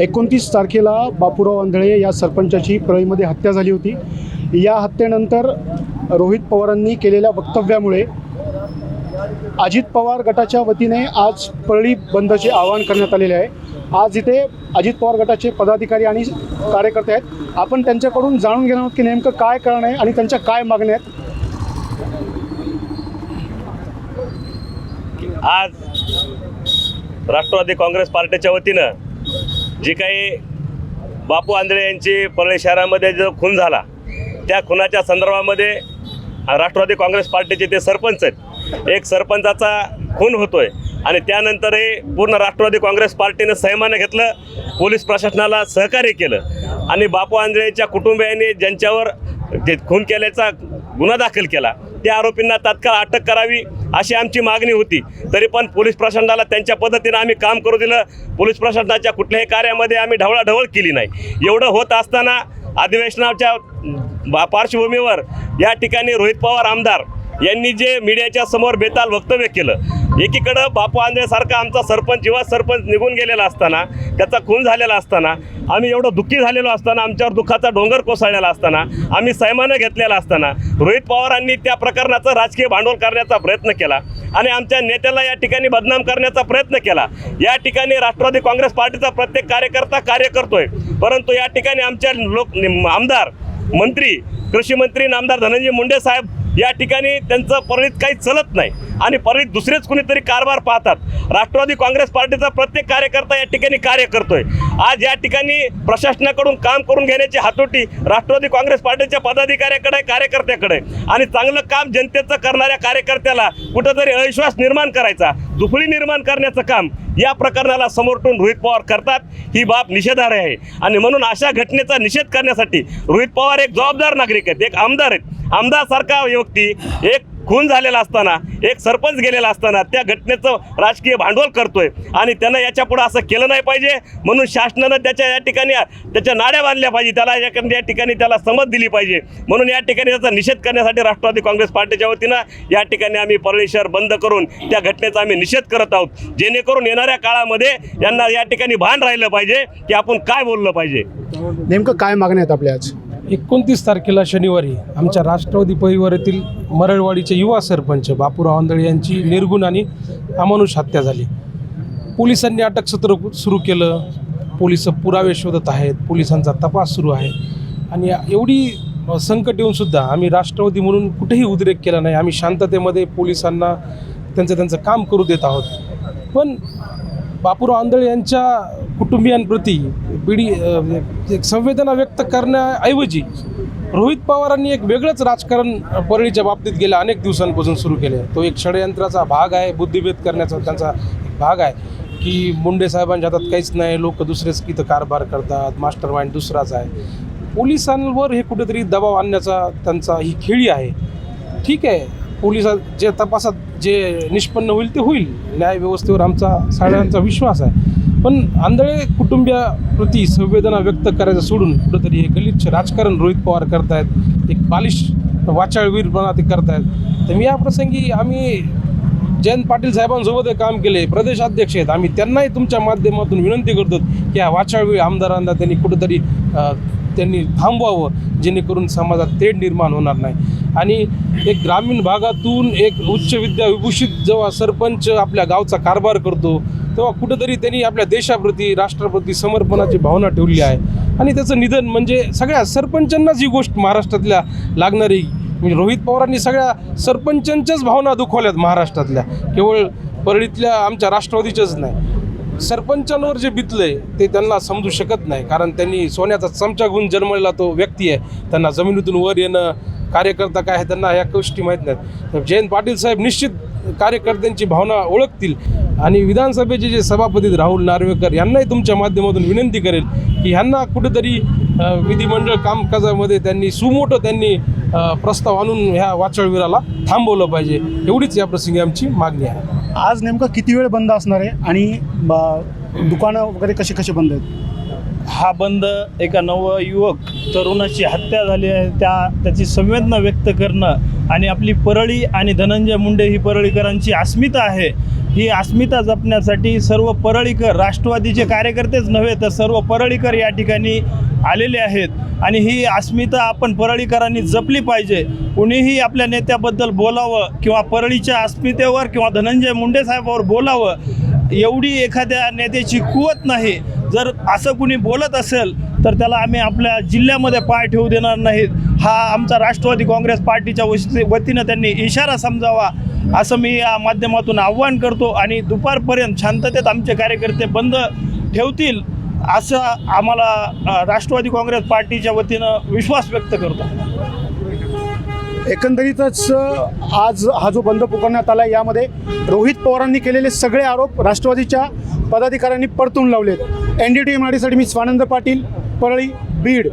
एकोणतीस तारखेला बापूराव आंधळे या सरपंचाची परळीमध्ये हत्या झाली होती. या हत्येनंतर रोहित पवारांनी केलेल्या वक्तव्यामुळे अजित पवार गटाच्या वतीने आज परळी बंदचे आवाहन करण्यात आलेले आहे. आज इथे अजित पवार गटाचे पदाधिकारी आणि कार्यकर्ते आहेत. आपण त्यांच्याकडून जाणून घेणार आहोत की नेमकं काय कारण आहे आणि त्यांच्या काय मागण्या आहेत. आज राष्ट्रवादी काँग्रेस पार्टीच्या वतीनं जी काही बापू आंधळे यांची परळी शहरामध्ये जो खून झाला त्या खुनाच्या संदर्भामध्ये राष्ट्रवादी काँग्रेस पार्टीचे ते सरपंच आहेत. एक सरपंचाचा खून होतोय आणि त्यानंतरही पूर्ण राष्ट्रवादी काँग्रेस पार्टीनं संयमानं घेतलं पोलीस प्रशासनाला सहकार्य केलं आणि बापू आंधळेच्या कुटुंबियांनी ज्यांच्यावर ते खून केल्याचा गुन्हा दाखल केला त्या आरोपींना तात्काळ अटक करावी अशी आमची मागणी होती. तरी पण पोलीस प्रशासनाला त्यांच्या पद्धतीनं आम्ही काम करू दिलं. पोलीस प्रशासनाच्या कुठल्याही कार्यामध्ये आम्ही ढवळाढवळ केली नाही. एवढं होत असताना अधिवेशनाच्या पार्श्वभूमीवर या ठिकाणी रोहित पवार आमदार यांनी जे मीडियाच्या समोर बेताल वक्तव्य केलं एकीकडं बापू आंधळेसारखा आमचा सरपंच जेव्हा सरपंच निघून गेलेला असताना त्याचा खून झालेला असताना आम्ही एवढं दुःखी झालेलो असताना आमच्यावर दुःखाचा डोंगर कोसळलेला असताना आम्ही सैमानं घेतलेला असताना रोहित पवारांनी त्या प्रकरणाचं राजकीय भांडवल करण्याचा प्रयत्न केला आणि आमच्या नेत्याला या ठिकाणी बदनाम करण्याचा प्रयत्न केला. या ठिकाणी राष्ट्रवादी काँग्रेस पार्टीचा प्रत्येक कार्यकर्ता कार्य करतोय. परंतु या ठिकाणी आमच्या लोक आमदार मंत्री कृषी मंत्री नामदार धनंजय मुंडे साहेब या ठिकाणी त्यांचं परळीत काही चलत नाही. आणि परळीत दुसरेच कुणीतरी कारभार पाहतात. राष्ट्रवादी काँग्रेस पार्टीचा प्रत्येक कार्यकर्ता या ठिकाणी कार्य करतोय. आज या ठिकाणी प्रशासनाकडून काम करून घेण्याची हातोटी राष्ट्रवादी काँग्रेस पार्टीच्या पदाधिकाऱ्याकडे कार्यकर्त्याकडे. आणि चांगलं काम जनतेचं करणाऱ्या कार्यकर्त्याला कुठंतरी अविश्वास निर्माण करायचा दुफळी निर्माण करण्याचं काम या प्रकरणाला समोरटून रोहित पवार करतात. ही बाब निषेधार्ह आहे. आणि म्हणून अशा घटनेचा निषेध करण्यासाठी रोहित पवार एक जबाबदार नागरिक आहेत एक आमदार आहेत. आमदारसारखा व्यक्ती एक खून झालेला असताना एक सरपंच गेलेला असताना त्या घटनेचं राजकीय भांडवल करतोय. आणि त्यानं याच्या पुढं असं केलं नाही पाहिजे. म्हणून शासनानं त्याच्या या ठिकाणी त्याच्या नाड्या बांधल्या पाहिजे. त्याला या या ठिकाणी त्याला समज दिली पाहिजे. म्हणून या ठिकाणी त्याचा निषेध करण्यासाठी राष्ट्रवादी काँग्रेस पार्टीच्या वतीनं या ठिकाणी आम्ही परळी शहर बंद करून त्या घटनेचा आम्ही निषेध करत आहोत. जेणेकरून येणाऱ्या काळामध्ये यांना या ठिकाणी भान राहिलं पाहिजे की आपण काय बोललं पाहिजे. नेमकं काय मागण्या आहेत आपल्या आज? एकोणतीस तारखेला शनिवारी आमच्या राष्ट्रवादी परिवारातील मरळवाडीचे युवा सरपंच बापूराव आंधळे यांची निर्गुण आणि अमानुष हत्या झाली. पोलिसांनी अटक सत्र सुरू केलं. पोलीस पुरावे शोधत आहेत. पोलिसांचा तपास सुरू आहे. आणि एवढी संकट येऊनसुद्धा आम्ही राष्ट्रवादी म्हणून कुठेही उद्रेक केला नाही. आम्ही शांततेमध्ये पोलिसांना त्यांचं त्यांचं काम करू देत आहोत. पण बापूराव आंधळे यांच्या कुटुंबियांप्रती पिढी म्हणजे एक संवेदना व्यक्त करण्याऐवजी रोहित पवारांनी एक वेगळंच राजकारण परळीच्या बाबतीत गेल्या अनेक दिवसांपासून सुरू केले तो एक षडयंत्राचा भाग आहे बुद्धिभेद करण्याचा त्यांचा भाग आहे की मुंडे साहेबांच्या हातात काहीच नाही लोक दुसरेच इथं कारभार करतात मास्टर माइंड दुसराच आहे. पोलिसांवर हे कुठेतरी दबाव आणण्याचा त्यांचा ही खेळी आहे. ठीक आहे पोलिसात जे तपासात जे निष्पन्न होईल ते होईल. न्याय व्यवस्थेवर आमचा सगळ्यांचा विश्वास आहे. पण आंधळे कुटुंबियाप्रती संवेदना व्यक्त करायचं सोडून कुठंतरी हे गलिच्छ राजकारण रोहित पवार करतायत एक बालिश वाचाळवीरपणा ते करतायत. तर मी या प्रसंगी आम्ही जयंत पाटील साहेबांसोबत काम केले प्रदेशाध्यक्ष आहेत. आम्ही त्यांनाही तुमच्या माध्यमातून विनंती करतो की या वाचाळवी आमदारांना त्यांनी कुठंतरी त्यांनी थांबवावं जेणेकरून समाजात तेढ निर्माण होणार नाही. आणि एक ग्रामीण भागातून एक उच्च विद्या विभूषित जेव्हा सरपंच आपल्या गावचा कारभार करतो तेव्हा कुठंतरी त्यांनी आपल्या देशाप्रती राष्ट्राप्रती समर्पणाची भावना ठेवली आहे. आणि त्याचं निधन म्हणजे सगळ्या सरपंचांनाच ही गोष्ट महाराष्ट्रातल्या लागणारी म्हणजे रोहित पवारांनी सगळ्या सरपंचांच्याच भावना दुखवल्यात महाराष्ट्रातल्या. केवळ परळीतल्या आमच्या राष्ट्रवादीच्याच नाही. सरपंचांवर जे बितलंय ते त्यांना समजू शकत नाही. कारण त्यांनी सोन्याचा चमचा गुण जन्मलेला तो व्यक्ती आहे. त्यांना जमिनीतून वर येणं कार्यकर्ता काय आहे त्यांना ह्या गोष्टी माहीत नाहीत. जयंत पाटील साहेब निश्चित कार्यकर्त्यांची भावना ओळखतील. आणि विधानसभेचे जे सभापती राहुल नार्वेकर यांनाही तुमच्या माध्यमातून विनंती करेल की ह्यांना कुठेतरी विधिमंडळ कामकाजामध्ये त्यांनी सुमोठं त्यांनी प्रस्ताव आणून ह्या वाचाळवीराला थांबवलं पाहिजे. एवढीच या प्रसंगी आमची मागणी आहे. आज नेमकं किती वेळ बंद असणार आहे आणि ब- दुकानं वगैरे कसे कसे बंद आहेत? हा बंद एका नवयुवक तरुणाची हत्या झाली आहे. त्या त्याची संवेदना व्यक्त करणं आणि आपली परळी आणि धनंजय मुंडे ही परळीकरांची अस्मिता आहे. ही अस्मिता जपण्यासाठी सर्व परळीकर राष्ट्रवादीचे कार्यकर्तेच नव्हे तर सर्व परळीकर या ठिकाणी आलेले आहेत. आणि ही अस्मिता आपण परळीकरांनी जपली पाहिजे. कुणीही आपल्या नेत्याबद्दल बोलावं किंवा परळीच्या अस्मितेवर किंवा धनंजय मुंडे साहेबावर बोलावं एवढी एखाद्या नेत्याची कुवत नाही. जर असं कुणी बोलत असेल तर त्याला आम्ही आपल्या जिल्ह्यामध्ये पाय ठेवू देणार नाहीत. हा आमचा राष्ट्रवादी काँग्रेस पार्टीच्या वतीनं त्यांनी इशारा समजावा असं मी या माध्यमातून आव्हान करतो आणि दुपारपर्यंत शांततेत आमचे कार्यकर्ते बंद ठेवतील असं आम्हाला राष्ट्रवादी काँग्रेस पार्टीच्या वतीनं विश्वास व्यक्त करतो. एकंदरीतच आज हा जो बंद पुकारण्यात आला यामध्ये रोहित पवारांनी केलेले सगळे आरोप राष्ट्रवादीच्या पदाधिकाऱ्यांनी परतून लावलेत. एन डी टी एम आडीसाठी मी स्वानंद पाटील परळी बीड.